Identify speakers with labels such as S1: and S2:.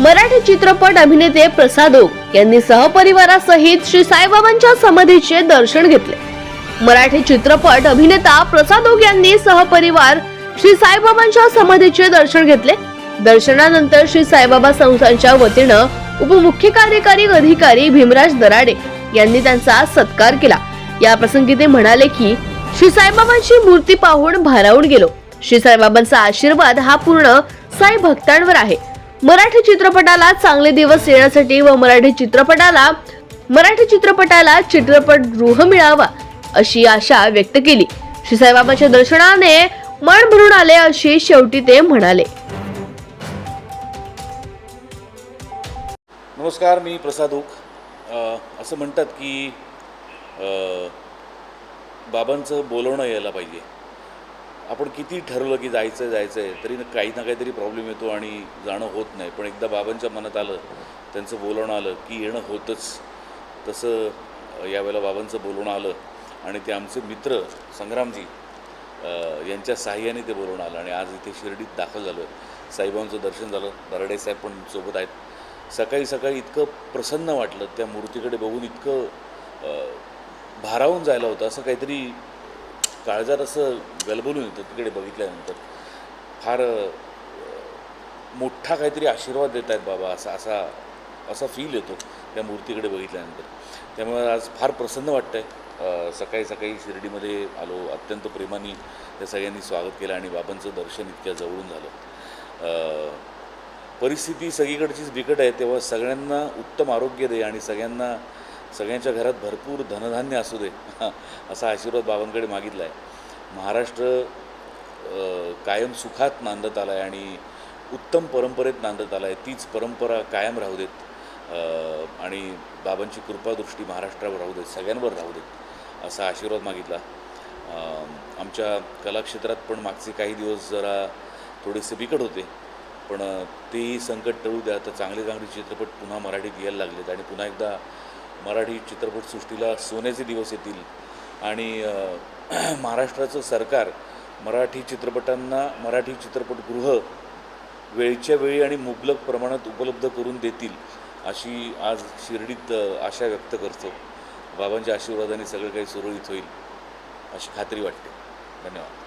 S1: मराठी चित्रपट अभिनेते प्रसाद ओक यांनी सहपरिवारासहित श्री साईबाबांच्या समाधीचे दर्शन घेतले. मराठी चित्रपट अभिनेता प्रसाद ओक यांनी सहपरिवार श्री साईबाबांच्या समाधीचे दर्शन घेतले. दर्शनानंतर श्री साईबाबा संस्थांच्या वतीनं उपमुख्य कार्यकारी अधिकारी भीमराज दराडे यांनी त्यांचा सत्कार केला. या प्रसंगी ते म्हणाले की श्री साईबाबांची मूर्ती पाहून भारावून गेलो. श्री साईबाबांचा आशीर्वाद हा पूर्ण साई भक्तांवर आहे. मराठी चित्रपटाला चांगले दिवस येण्यासाठी व मराठी चित्रपटाला मराठी चित्रपटाला चित्रपटगृह मिळावा अशी आशा व्यक्त केली. श्रीसाईबाबाच्या दर्शनाने मन भरून आले अशी शेवटी ते म्हणाले.
S2: नमस्कार मी प्रसाद ओक असं म्हणतात की बाबांचं बोलवणं यायला पाहिजे. आपण किती ठरवलं की जायचं जायचं आहे तरी काही ना काहीतरी प्रॉब्लेम येतो आणि जाणं होत नाही. पण एकदा बाबांच्या मनात आलं त्यांचं बोलवणं आलं की येणं होतंच. तसं यावेळेला बाबांचं बोलवणं आलं आणि ते आमचे मित्र संग्रामजी यांच्या साह्याने ते बोलवणं आलं आणि आज इथे शिर्डीत दाखल झालो. आहे साईबाबांचं दर्शन झालं दराडे साहेब पण सोबत आहेत. सकाळी सकाळी इतकं प्रसन्न वाटलं त्या मूर्तीकडे बघून इतकं भारावून जायला होतं. असं काहीतरी काळजात असं गलबलून येतं तिकडे बघितल्यानंतर. फार मोठा काहीतरी आशीर्वाद देत आहेत बाबा असा असा असा फील येतो त्या मूर्तीकडे बघितल्यानंतर. त्यामुळे आज फार प्रसन्न वाटतं आहे सकाळी सकाळी शिर्डीमध्ये आलो अत्यंत प्रेमाने त्या सगळ्यांनी स्वागत केलं आणि बाबांचं दर्शन इतक्या जवळून झालं. परिस्थिती सगळीकडचीच बिकट आहे तेव्हा सगळ्यांना उत्तम आरोग्य दे आणि सगळ्यांना सगळ्यांच्या घरात भरपूर धनधान्य असू दे. असा आशीर्वाद बाबांकडे मागितला आहे महाराष्ट्र कायम सुखात नांदत आला आहे आणि उत्तम परंपरेत नांदत आला आहे तीच परंपरा कायम राहू देत. आणि बाबांची कृपादृष्टी महाराष्ट्रावर राहू देत सगळ्यांवर राहू देत असा आशीर्वाद मागितला. आमच्या कलाक्षेत्रात पण मागचे काही दिवस जरा थोडेसे बिकट होते. पण तेही संकट टळू द्या. तर चांगले चांगले चित्रपट पुन्हा मराठीत यायला लागलेत आणि पुन्हा एकदा मराठी चित्रपटसृष्टीला सोन्याचे दिवस येतील. आणि महाराष्ट्राचं सरकार मराठी चित्रपटांना मराठी चित्रपटगृह वेळच्या वेळी आणि मुबलक प्रमाणात उपलब्ध करून देतील अशी आज शिर्डीत आशा व्यक्त करतो. बाबांच्या आशीर्वादाने सगळं काही सुरळीत होईल अशी खात्री वाटते. धन्यवाद.